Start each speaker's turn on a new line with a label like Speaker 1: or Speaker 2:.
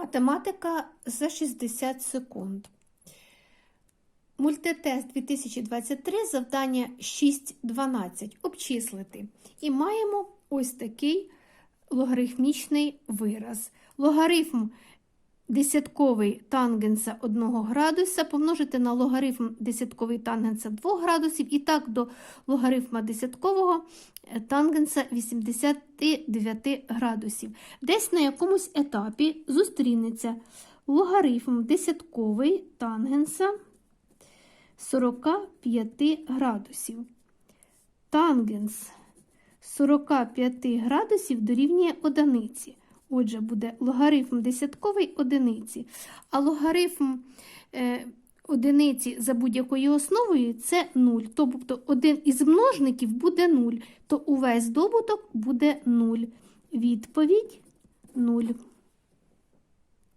Speaker 1: Математика за 60 секунд. Мультитест 2023, завдання 6.12. Обчислити. І маємо ось такий логарифмічний вираз. Логарифм десятковий тангенса 1 градуса помножити на логарифм десятковий тангенса 2 градусів і так до логарифма десяткового е, тангенса 89 градусів. Десь на якомусь етапі зустрінеться логарифм десятковий тангенса 45 градусів. Тангенс 45 градусів дорівнює одиниці. Отже, буде логарифм десятковий одиниці, а логарифм е, одиниці за будь-якою основою це 0. Тобто один із множників буде 0, то увесь добуток буде 0. Відповідь 0.